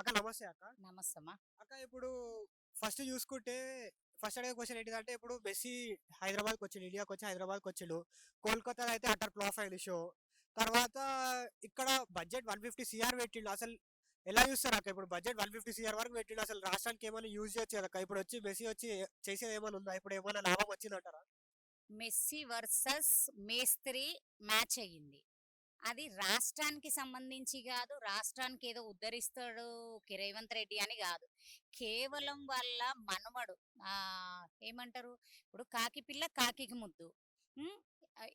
అక్క నమస్తే అక్క. నమస్తమ్మా. అక్క ఇప్పుడు ఫస్ట్ చూసుకుంటే ఫస్ట్ అడిగే క్వశ్చన్ ఏంటిదంటే ఇప్పుడు మెస్సీ హైదరాబాద్కి వచ్చిండు ఇండియాకి వచ్చి హైదరాబాద్కి వచ్చిండు కోల్కతాలో అయితే అటర్ ఫ్లాప్ అయింది షో. తర్వాత ఇక్కడ బడ్జెట్ వన్ ఫిఫ్టీ సిఆర్ పెట్టిండు. అసలు ఎలా చూస్తారు అక్క ఇప్పుడు బడ్జెట్ వన్ ఫిఫ్టీ సిఆర్ వరకు పెట్టిండు? అసలు రాష్ట్రానికి ఏమైనా యూజ్ చేయొచ్చు అక్క? ఇప్పుడు వచ్చి మెస్సీ వచ్చి చేసేది ఏమైనా ఉందా? ఇప్పుడు ఏమైనా లాభం వచ్చిందంటారా? మెస్సీ వర్సెస్ మేస్త్రి మ్యాచ్ అయ్యింది. అది రాష్ట్రానికి సంబంధించి కాదు రాష్ట్రానికి ఏదో ఉద్ధరిస్తాడు కి రేవంత్ రెడ్డి అని కాదు. కేవలం వాళ్ళ మనవడు ఆ ఏమంటారు? ఇప్పుడు కాకి పిల్ల కాకికి ముద్దు.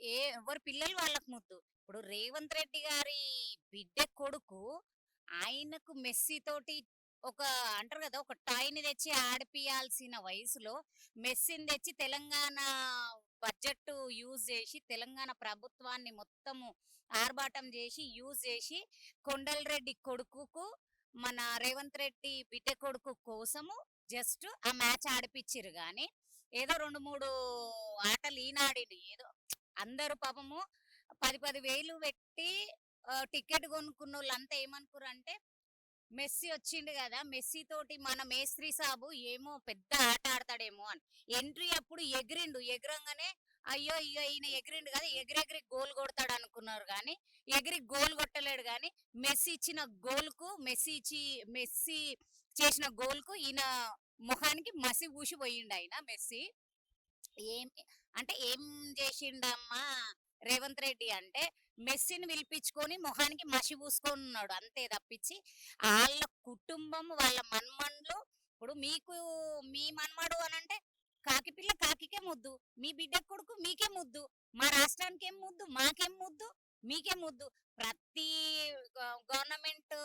ఏ ఎవరి పిల్లలు వాళ్ళకు ముద్దు. ఇప్పుడు రేవంత్ రెడ్డి గారి బిడ్డ కొడుకు ఆయనకు మెస్సీ తోటి ఒక అంటారు కదా ఒక టాయ్ని తెచ్చి ఆడిపియాల్సిన వయసులో మెస్సిని తెచ్చి తెలంగాణ బడ్జెట్ యూజ్ చేసి తెలంగాణ ప్రభుత్వాన్ని మొత్తము ఆర్భాటం చేసి యూజ్ చేసి కొండలరెడ్డి కొడుకుకు మన రేవంత్ రెడ్డి బిడ్డ కొడుకు కోసము జస్ట్ ఆ మ్యాచ్ ఆడిపిచ్చిరు కానీ ఏదో రెండు మూడు ఆటలు ఈనాడిండు ఏదో అందరూ పాపము పది పది వేలు పెట్టి టికెట్ కొనుక్కున్న వాళ్ళంతా ఏమనుకురు అంటే మెస్సీ వచ్చిండు కదా మెస్సీ తోటి మన మేస్త్రి సాబు ఏమో పెద్ద ఆట ఆడతాడేమో అని. ఎంట్రీ అప్పుడు ఎగిరిండు. ఎగరంగానే అయ్యో అయ్యో ఈయన ఎగిరిండు కదా ఎగిరెగిరి గోల్ కొడతాడు అనుకున్నారు కానీ ఎగిరి గోల్ కొట్టలేడు కానీ మెస్సీ ఇచ్చిన గోల్కు మెస్సీ ఇచ్చి మెస్సీ చేసిన గోల్కు ఈయన ముఖానికి మసి పూసి పోయిండు ఆయన మెస్సీ. ఏం అంటే ఏం చేసిండమ్మా? రేవంత్ రెడ్డి అంటే మెస్సీని పిలిపించుకొని మొహానికి మసి పూసుకొని ఉన్నాడు అంతే తప్పించి వాళ్ళ కుటుంబం వాళ్ళ మన్మన్లు ఇప్పుడు మీకు మీ మన్మడు అని అంటే కాకి పిల్ల కాకికే ముద్దు మీ బిడ్డ కొడుకు మీకే ముద్దు మా రాష్ట్రానికి ఏం ముద్దు మాకేం ముద్దు మీకే ముద్దు. ప్రతి గవర్నమెంట్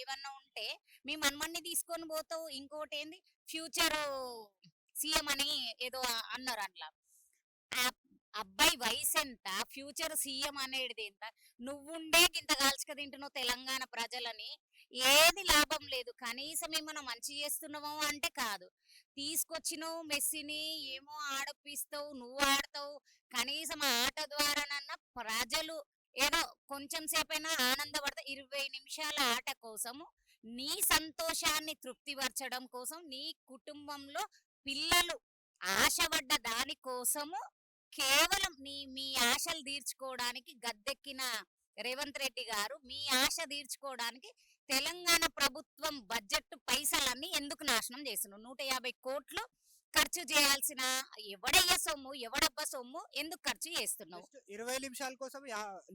ఏమన్నా ఉంటే మీ మన్మన్ని తీసుకొని పోతావు. ఇంకోటి ఏంది ఫ్యూచర్ సీఎం అని ఏదో అన్నారు అట్లా. అబ్బాయి వయసు ఎంత? ఫ్యూచర్ సీఎం అనేది ఎంత? నువ్వుండే గింత కాల్చక తింటున్నావు తెలంగాణ ప్రజలని. ఏది లాభం లేదు. కనీసం ఏమైనా మంచి చేస్తున్నావు అంటే కాదు. తీసుకొచ్చినావు మెస్సిని ఏమో ఆడపిస్తావు నువ్వు ఆడతావు. కనీసం ఆట ద్వారానన్నా ప్రజలు ఏదో కొంచెం సేపైనా ఆనందపడతా. ఇరవై నిమిషాల ఆట కోసము నీ సంతోషాన్ని తృప్తిపరచడం కోసం నీ కుటుంబంలో పిల్లలు ఆశపడ్డ దాని కోసము కేవలం నీ మీ ఆశలు తీర్చుకోవడానికి గద్దెక్కిన రేవంత్ రెడ్డి గారు మీ ఆశ తీర్చుకోవడానికి తెలంగాణ ప్రభుత్వం బడ్జెట్ పైసలన్నీ ఎందుకు నాశనం చేస్తున్నావు నూట యాభై కోట్లు ఖర్చు చేయాల్సిన ఎవడయ్య సొమ్ము ఎవడబ్బ సొమ్ము ఎందుకు ఖర్చు చేస్తున్నావు? ఇరవై నిమిషాల కోసం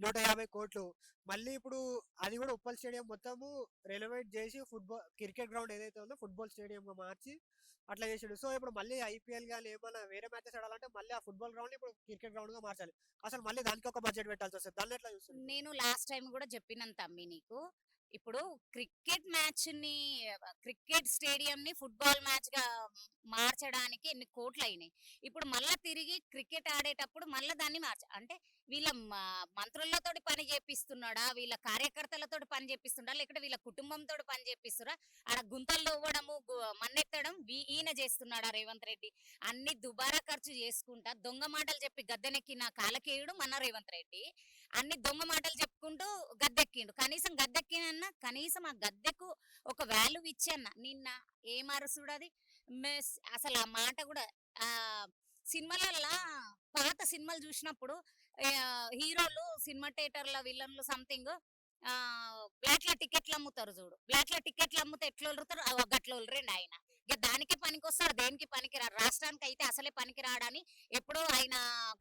నూట యాభై కోట్లు. మళ్ళీ ఇప్పుడు అది కూడా ఉప్పల్ స్టేడియం మొత్తము రెనోవేట్ చేసి ఫుట్బాల్ క్రికెట్ గ్రౌండ్ ఏదైతే ఉందో ఫుట్బాల్ స్టేడియం గా మార్చి అట్లా చేసాడు. సో ఇప్పుడు మళ్ళీ ఐపీఎల్ కానీ ఏమైనా వేరే మ్యాచెస్ ఆడాలంటే మళ్ళీ ఆ ఫుట్బాల్ గ్రౌండ్ ఇప్పుడు క్రికెట్ గ్రౌండ్గా మార్చాలి. అసలు మళ్ళీ దానికి ఒక బడ్జెట్ పెట్టాల్సి వస్తుంది. దాన్ని ఎట్లా చూస్తుంది నేను లాస్ట్ టైం కూడా చెప్పినాను తమ్మి నీకు. ఇప్పుడు క్రికెట్ మ్యాచ్ని క్రికెట్ స్టేడియం ని ఫుట్బాల్ మ్యాచ్గా మార్చడానికి ఎన్ని కోట్లు అయినాయి ఇప్పుడు మళ్ళా తిరిగి క్రికెట్ ఆడేటప్పుడు మళ్ళా దాన్ని మార్చ అంటే వీళ్ళ మంత్రులతో పని చేపిస్తున్నాడా? వీళ్ళ కార్యకర్తలతో పని చేపిస్తున్నాడా? లేకపోతే వీళ్ళ కుటుంబంతో పని చేపిస్తున్నా ఆడ గుంతలు ఇవ్వడము మన్నెత్తడం వీ- ఈయన చేస్తున్నాడా రేవంత్ రెడ్డి? అన్ని దుబారా ఖర్చు చేసుకుంటా దొంగ మాటలు చెప్పి గద్దెనెక్కిన కాలకేయుడు మన రేవంత్ రెడ్డి. అన్ని దొంగ మాటలు చెప్పుకుంటూ గద్దెక్కిండు. కనీసం గద్దెక్కినన్నా కనీసం ఆ గద్దెకు ఒక వాల్యూ ఇచ్చన్న నిన్న ఏం అరుసుడు అది మెస్ అసలు ఆ మాట కూడా ఆ సినిమాలల్లా పాత సినిమాలు చూసినప్పుడు హీరోలు సినిమా థియేటర్ల విలన్లు సంథింగ్ ఆ బ్లాక్ టికెట్లు అమ్ముతారు చూడు. బ్లాక్ల టికెట్లు అమ్ముతే ఎట్లా వదులుతారు? గట్ల వదిలేండి ఆయన. ఇక దానికి పనికొస్తారు దేనికి పనికిరారు రాష్ట్రానికి అయితే అసలే పనికిరాడని ఎప్పుడో ఆయన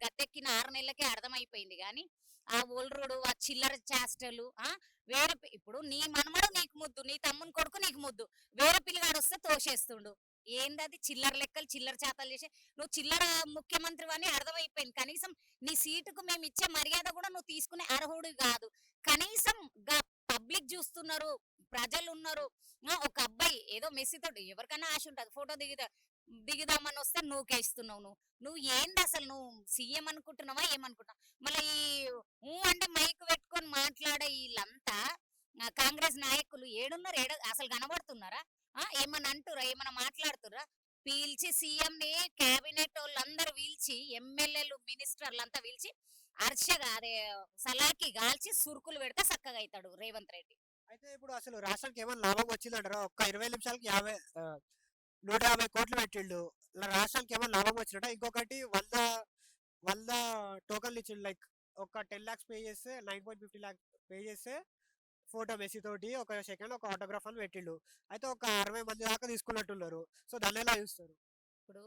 గద్దెక్కిన ఆరు నెలలకే అర్థమైపోయింది కానీ ఆ ఒలరుడు ఆ చిల్లర చేష్టలు ఆ? వేరే ఇప్పుడు నీ మనమడు నీకు ముద్దు నీ తమ్ముని కొడుకు నీకు ముద్దు. వేరే పిల్లగాడు వస్తే తోసేస్తుండు. ఏందది? చిల్లర లెక్కలు చిల్లర చేతలు చేసి నువ్వు చిల్లర ముఖ్యమంత్రి అని అర్థమైపోయింది. కనీసం నీ సీటుకు మేము ఇచ్చే మర్యాద కూడా నువ్వు తీసుకునే అర్హుడు కాదు. కనీసం పబ్లిక్ చూస్తున్నారు ప్రజలు ఉన్నారు ఒక అబ్బాయి ఏదో మెస్సీతో ఎవరికైనా ఆశ ఉంటది. ఫోటో దిగుతా దిగుదామని వస్తే నువ్వు కేస్తున్నావు నువ్వు. నువ్వు ఏంది అసలు? నువ్వు సీఎం అనుకుంటున్నావా? ఏమనుకుంటున్నావు? మళ్ళీ ఈ అంటే మైక్ పెట్టుకొని మాట్లాడే వీళ్ళంతా కాంగ్రెస్ నాయకులు ఏడున్నారు? ఏడ అసలు కనబడుతున్నారా? ఆ ఏమన్నా అంటురా ఏమన్నా మాట్లాడుతురా పీల్చి సీఎం ని కేబినెట్ వాళ్ళందరూ పీల్చి ఎమ్మెల్యేలు మినిస్టర్లు అంతా పీల్చి అర్షగా అదే సలాకి గాల్చి సురుకులు పెడితే చక్కగా అవుతాడు రేవంత్ రెడ్డి. అయితే ఇప్పుడు అసలు రాష్ట్రానికి ఏమైనా లాభం వచ్చిందంటారా? ఒక్క ఇరవై నిమిషాలకి యాభై నూట యాభై కోట్లు పెట్టిండు. ఇలా రాష్ట్రానికి ఏమైనా లాభం వచ్చినట్ట ఇంకొకటి వంద వంద టోకన్లు ఇచ్చిండు. లైక్ ఒక టెన్ లాక్స్ పే చేస్తే nine point fifty lakh pay చేస్తే ఫోటో మెస్సీ తోటి ఒక సెకండ్ ఒక ఆటోగ్రాఫ్ అని పెట్టిండు. అయితే ఒక అరవై మంది దాకా తీసుకున్నట్టున్నారు. సో దాన్ని ఎలా చూస్తారు? ఇప్పుడు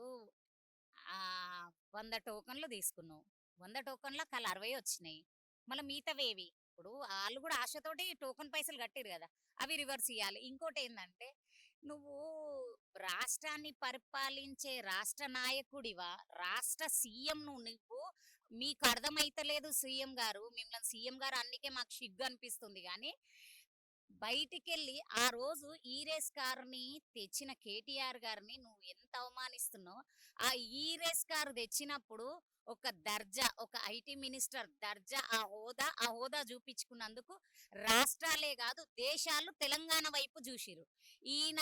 వంద టోకన్లు తీసుకున్నావు. వంద టోకన్ల కల అరవై వచ్చినాయి. మళ్ళీ మిగతావేవి? ఇప్పుడు వాళ్ళు కూడా ఆశతోటి టోకన్ పైసలు కట్టిరు కదా! అవి రివర్స్ ఇవ్వాలి ఇంకోటి ఏంటంటే నువ్వు రాష్ట్రాన్ని పరిపాలించే రాష్ట్ర నాయకుడివా? రాష్ట్ర సీఎం నువ్వు మీకు అర్థమైతలేదు సీఎం గారు. మిమ్మల్ని సీఎం గారు అన్నికే మాకు సిగ్గు అనిపిస్తుంది కానీ బయటికెళ్ళి ఆ రోజు ఈరేస్ కారుని తెచ్చిన కేటీఆర్ గారిని నువ్వు ఎంత అవమానిస్తున్నావు? ఆ ఈరేస్ కారు తెచ్చినప్పుడు ఒక దర్జా ఒక ఐటీ మినిస్టర్ దర్జా ఆ హోదా ఆ హోదా చూపించుకున్నందుకు రాష్ట్రాలే కాదు దేశాలు తెలంగాణ వైపు చూసిరు ఈయన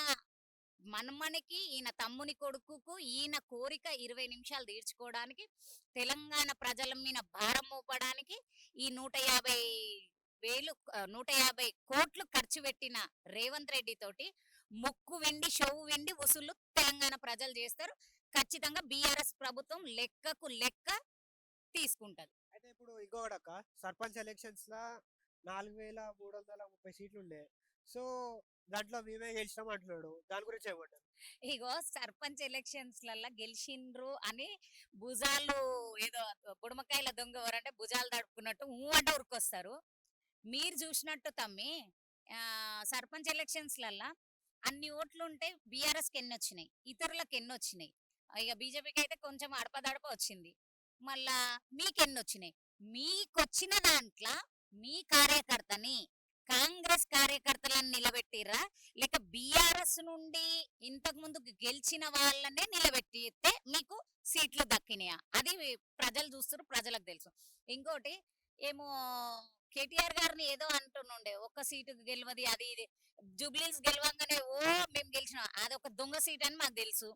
మన్మనికి ఈయన తమ్ముని కొడుకుకు ఈయన కోరిక ఇరవై నిమిషాలు తీర్చుకోవడానికి తెలంగాణ ప్రజల మీద భారం మోపడానికి ఈ నూట యాభై వేలు నూట యాభై కోట్లు ఖర్చు పెట్టిన రేవంత్ రెడ్డి తోటి మొక్కు వెండి షోవు వెండి వసూళ్ళు తెలంగాణ ప్రజలు చేస్తారు. ఖచ్చితంగా బీఆర్ఎస్ ప్రభుత్వం లెక్కకు లెక్క తీసుకుంటది. అయితే ఇప్పుడు ఇంకొకటక్క సర్పంచ్ ఎలక్షన్స్ లా నాలుగు వేల మూడు వందల ముప్పై సీట్లు ఉండే సో దాంట్లో మేమే గెలిచినాం అంటున్నాడు. దాని గురించి ఏమంటారు? ఇగో సర్పంచ్ ఎలక్షన్స్ లల్లా గెలిచిండ్రు అని భుజాలు ఏదో బుడమకాయల దొంగ ఎవరంటే భుజాలు తడుపుకున్నట్టు ఊ అంటే ఉరికొస్తారు. మీరు చూసినట్టు తమ్మి సర్పంచ్ ఎలక్షన్స్ లల్లా అన్ని ఓట్లు ఉంటే బీఆర్ఎస్కి ఎన్ని వచ్చినాయి ఇతరులకు ఎన్ని వచ్చినాయి ఇక బీజేపీకి అయితే కొంచెం అడపదడప వచ్చింది. మళ్ళా మీకు ఎన్ని వచ్చినాయి మీకొచ్చిన దాంట్లో మీ కార్యకర్తని కాంగ్రెస్ కార్యకర్తలను నిలబెట్టిర్రా? లేక బీఆర్ఎస్ నుండి ఇంతకు ముందు గెలిచిన వాళ్ళనే నిలబెట్టితే మీకు సీట్లు దక్కినాయా? అది ప్రజలు చూస్తారు ప్రజలకు తెలుసు. ఇంకోటి ఏమో కేటీఆర్ గారిని ఏదో అంటుండే ఒక్క సీటు గెలవది అది ఇది. జూబ్లీస్ గెలవంగానే ఓ మేము గెలిచినాం. అది ఒక దొంగ సీట్ అని మాకు తెలుసు.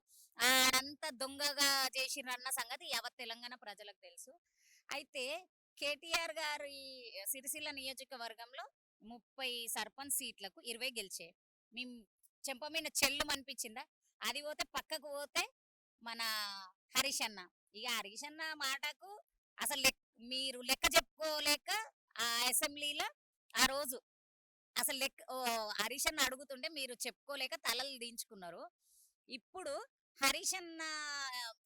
అంత దొంగగా చేసిరన్న సంగతి యావత్ తెలంగాణ ప్రజలకు తెలుసు. అయితే కేటీఆర్ గారి సిరిసిల్ల నియోజకవర్గంలో ముప్పై సర్పంచ్ సీట్లకు ఇరవై గెలిచే. మేము చెంప మీద చెల్లు అనిపించిందా? అది పోతే పక్కకు పోతే మన హరీష్ అన్న. ఇక హరీష్ అన్న మాటకు అసలు లెక్ మీరు లెక్క చెప్పుకోలేక ఆ అసెంబ్లీలో ఆ రోజు అసలు లెక్ ఓ, హరీష్ అన్న అడుగుతుంటే మీరు చెప్పుకోలేక తలలు దించుకున్నారు. ఇప్పుడు హరీష్ అన్న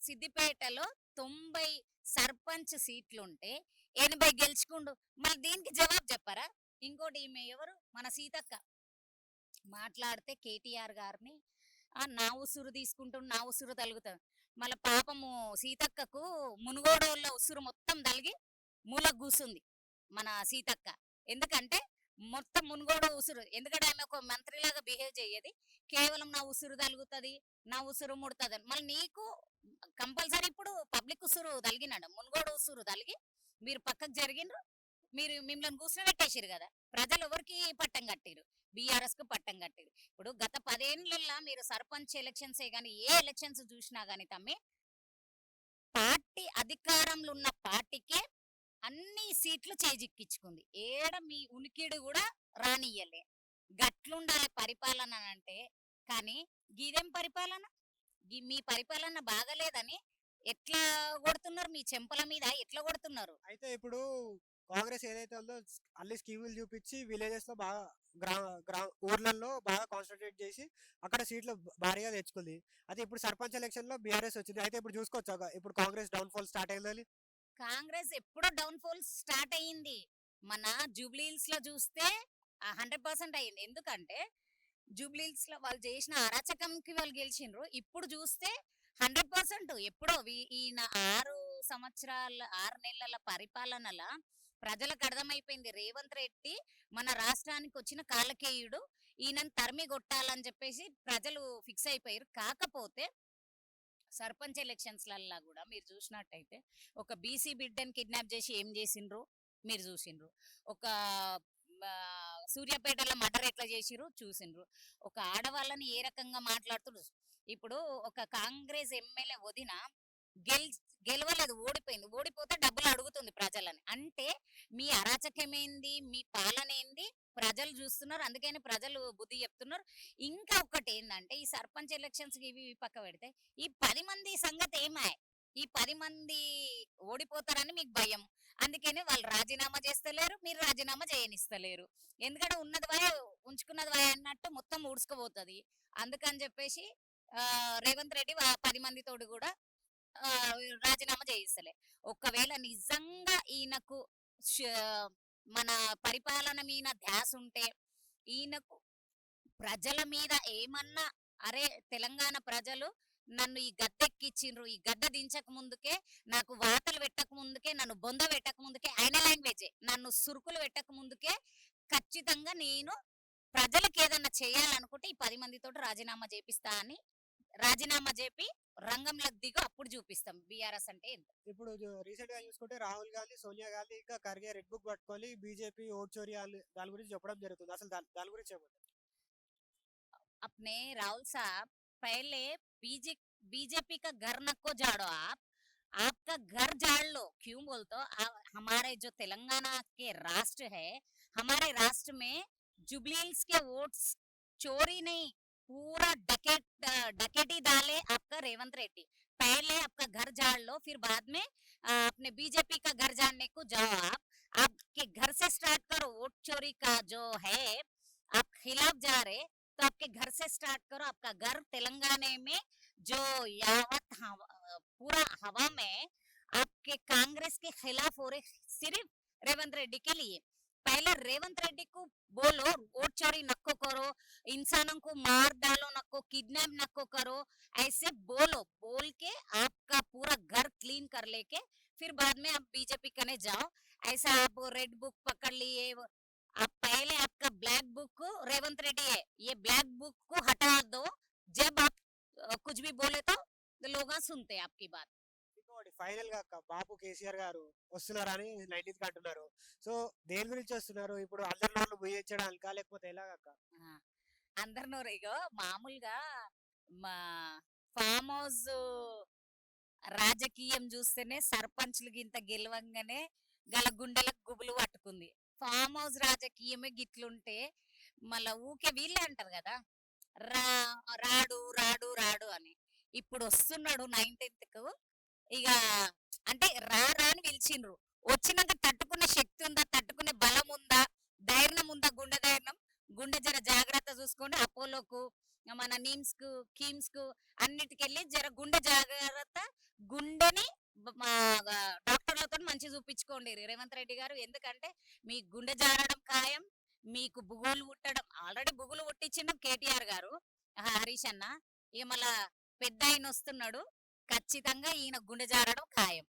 సిద్దిపేటలో తొంభై సర్పంచ్ సీట్లుంటే ఎనభై గెలుచుకుండు. మరి దీనికి జవాబు చెప్పారా? ఇంకోటి ఈమె ఎవరు? మన సీతక్క. మాట్లాడితే కేటీఆర్ గారిని ఆ నా ఉసురు తీసుకుంటూ నా ఉసురు తలుగుతాం. మళ్ళీ పాపము సీతక్కకు మునుగోడోళ్ళ ఉసురు మొత్తం తలిగి మూల కూసుంది మన సీతక్క. ఎందుకంటే మొత్తం మునుగోడు ఉసురు. ఎందుకంటే ఆమె ఒక మంత్రిలాగా బిహేవ్ చేయది కేవలం నా ఉసురు తలుగుతుంది నా ఉసురు ముడుతుంది మళ్ళీ నీకు కంపల్సరీ ఇప్పుడు పబ్లిక్ ఉసురు తలిగినాడు. మునుగోడు ఉసురు తలిగి మీరు పక్కకు జరిగినరు. మీరు మిమ్మల్ని కూర్చోబెట్టేసిరు కదా. ప్రజలు ఎవరికి పట్టం కట్టిరు బీఆర్ఎస్కు పట్టం కట్టిరు ఇప్పుడు గత పదేళ్ళల్లో మీరు సర్పంచ్ ఎలక్షన్స్ కానీ ఏ ఎలక్షన్స్ చూసినా కానీ తమ్మి పార్టీ అధికారంలో ఉన్న పార్టీకే అన్ని సీట్లు చేజిక్కించుకుంది. ఏడ మీ ఉనికిడు కూడా రానియ్యలే. గట్లుండాలి పరిపాలన అంటే కానీ గీదేం పరిపాలన? మీ పరిపాలన బాగలేదని ఎట్లా కొడుతున్నారు? మీ చెంపల మీద ఎట్లా కొడుతున్నారు? అయితే ఇప్పుడు కాంగ్రెస్ ఏదైతే ఉందో అన్ని స్కీములు చూపించి విలేజెస్లో బాగా గ్రా గ్రా ఊర్లలో బాగా కాన్సన్ట్రేట్ చేసి అక్కడ సీట్లు భారీగా తెచ్చుకుంది. అయితే ఇప్పుడు సర్పంచ్ ఎలక్షన్లో బీఆర్ఎస్ వచ్చింది. అయితే ఇప్పుడు చూసుకోవచ్చు ఇప్పుడు కాంగ్రెస్ డౌన్ ఫాల్ స్టార్ట్ అయిందని కాంగ్రెస్ ఎప్పుడో డౌన్ ఫాల్ స్టార్ట్ అయ్యింది. మన జూబ్లీహిల్స్లో చూస్తే హండ్రెడ్ పర్సెంట్ అయ్యింది. ఎందుకంటే జూబ్లీహిల్స్లో వాళ్ళు చేసిన అరాచకంకి వాళ్ళు గెలిచిండ్రు. ఇప్పుడు చూస్తే హండ్రెడ్ పర్సెంట్ ఎప్పుడో ఈయన ఆరు సంవత్సరాల ఆరు నెలల పరిపాలనల ప్రజలకు అర్థమైపోయింది. రేవంత్ రెడ్డి మన రాష్ట్రానికి వచ్చిన కాలకేయుడు ఈయనను తరిమి కొట్టాలని చెప్పేసి ప్రజలు ఫిక్స్ అయిపోయారు. కాకపోతే సర్పంచ్ ఎలక్షన్స్లల్లా కూడా మీరు చూసినట్టయితే ఒక బీసీ బిడ్డని కిడ్నాప్ చేసి ఏం చేసిండ్రు? మీరు చూసిండ్రు. ఒక సూర్యాపేటలో మర్డర్ ఎట్లా చేసిర్రు? చూసిండ్రు. ఒక ఆడవాళ్ళని ఏ రకంగా మాట్లాడుతున్నారు ఇప్పుడు ఒక కాంగ్రెస్ ఎమ్మెల్యే వదిన గెల్ గెలవలేదు ఓడిపోయింది. ఓడిపోతే డబ్బులు అడుగుతుంది ప్రజలని. అంటే మీ అరాచకమేంది? మీ పాలన ఏంది ప్రజలు చూస్తున్నారు అందుకని ప్రజలు బుద్ధి చెప్తున్నారు. ఇంకా ఒకటి ఏంటంటే ఈ సర్పంచ్ ఎలక్షన్స్ ఇవి ఇవి పక్క పెడితే ఈ పది మంది సంగతి ఏమాయ్? ఈ పది మంది ఓడిపోతారని మీకు భయం. అందుకని వాళ్ళు రాజీనామా చేస్తలేరు మీరు రాజీనామా చేయనిస్తలేరు. ఎందుకంటే ఉన్నది వాయ ఉంచుకున్నది వాయ అన్నట్టు మొత్తం ఊడ్చుకుపోతుంది. అందుకని చెప్పేసి రేవంత్ రెడ్డి పది పది మందితోటి కూడా రాజీనామా చేయిస్తలే. ఒకవేళ నిజంగా ఈయనకు మన పరిపాలన మీద ధ్యాస ఉంటే ఈయనకు ప్రజల మీద ఏమన్నా అరే తెలంగాణ ప్రజలు నన్ను ఈ గద్దెక్కిచ్చిండ్రు ఈ గడ్డ దించక ముందుకే నాకు వాతలు పెట్టక ముందుకే నన్ను బొంద పెట్టక ముందుకే ఆయన లాంగ్వేజే నన్ను సురుకులు పెట్టక ముందుకే ఖచ్చితంగా నేను ప్రజలకు ఏదన్నా చేయాలనుకుంటే ఈ పది మందితో రాజీనామా చేపిస్తా అని రాజీనామా చేపి రంగంలోకి దిగు అప్పుడు చూపిస్తాం బీఆర్ఎస్ అంటే ఏంటో. ఇప్పుడు రీసెంట్ గా చూసుకుంటే రాహుల్ గాంధీ సోనియా గాంధీ ఇంకా ఖర్గే రెడ్ బుక్ పట్టుకొని బీజేపీ ఓట్ చోరీ వాళ్ళ- దాని గురించి చెప్పడం జరుగుతుంది అసలు దాని దాని గురించి ఏమంటారు अपने राहुल साहब पहले बीजे बीजेपी का घर नको झाड़ो आप आपका घर झाड़ लो क्यों बोलते हो आ- हमारे जो तेलंगाना के राष्ट्र है हमारे राष्ट्र में जुबलील्स के वोट्स चोरी नहीं पूरा डकेट डकेटी डाले आपका रेवंत रेड्डी। पहले आपका घर झाड़ लो, फिर बाद में अपने बीजेपी का घर झाड़ने को जाओ आप। आपके घर से स्टार्ट करो, वोट चोरी का जो है, आप खिलाफ जा रहे तो आपके घर से स्टार्ट करो। आपका घर तेलंगाना में जो यावत पूरा हवा में आपके कांग्रेस के खिलाफ हो रहे सिर्फ़ रेवंत रेड्डी के लिए। पहले रेवंत रेड्डी को बोलो वोट चोरी नको करो इंसानों को मार डालो नको किडनैप नको करो ऐसे बोलो बोल के आपका पूरा घर क्लीन कर लेके फिर बाद में आप बीजेपी करने जाओ। ऐसा आप रेड बुक पकड़ लिए आप पहले आपका ब्लैक बुक रेवंत रेड्डी है ये ब्लैक बुक को हटा दो। जब आप कुछ भी बोले तो, तो लोग सुनते आपकी बात। ఫైనల్గా బాబు కేసీఆర్ గారు వస్తున్నారని నైన్టీన్త్ అంటున్నారు సో దేని గురించి వస్తున్నారు? ఇప్పుడు అందరి నోళ్ళు ముయ్యించడానికా లేకపోతే ఎలాగక్క? ఆ, అందరు నోరు ఇగో మామూలుగా మా ఫామ్ హౌస్ రాజకీయం చూస్తేనే సర్పంచ్లకి ఇంత గెలవంగానే గల గుండెలకు గుబులు పట్టుకుంది. ఫామ్ హౌస్ రాజకీయమే గిట్లుంటే మళ్ళా ఊకే వీళ్ళే అంటారు కదా? రా రాడు రాడు రాడు అని. ఇప్పుడు వస్తున్నాడు నైన్టీన్త్కు ఇక అంటే రా రా అని పిలిచిండ్రు. వచ్చినాక తట్టుకునే శక్తి ఉందా? తట్టుకునే బలం ఉందా? ధైర్యం ఉందా? గుండె ధైర్యం? గుండె జర జాగ్రత్త చూసుకోండి అపోలోకు మన నిమ్స్కు కిమ్స్కు అన్నిటికెళ్ళి జర గుండె జాగ్రత్త గుండెని మా డాక్టర్లతో మంచి చూపించుకోండి. రేవంత్ రెడ్డి గారు ఎందుకంటే మీ గుండె జారడం ఖాయం మీకు బుగులు పుట్టడం ఆల్రెడీ బుగులు పుట్టించిన కేటీఆర్ గారు. హరీష్ అన్న. ఇక మళ్ళా పెద్ద ఆయన వస్తున్నాడు. ఖచ్చితంగా ఈయన గుండె జారడం ఖాయం.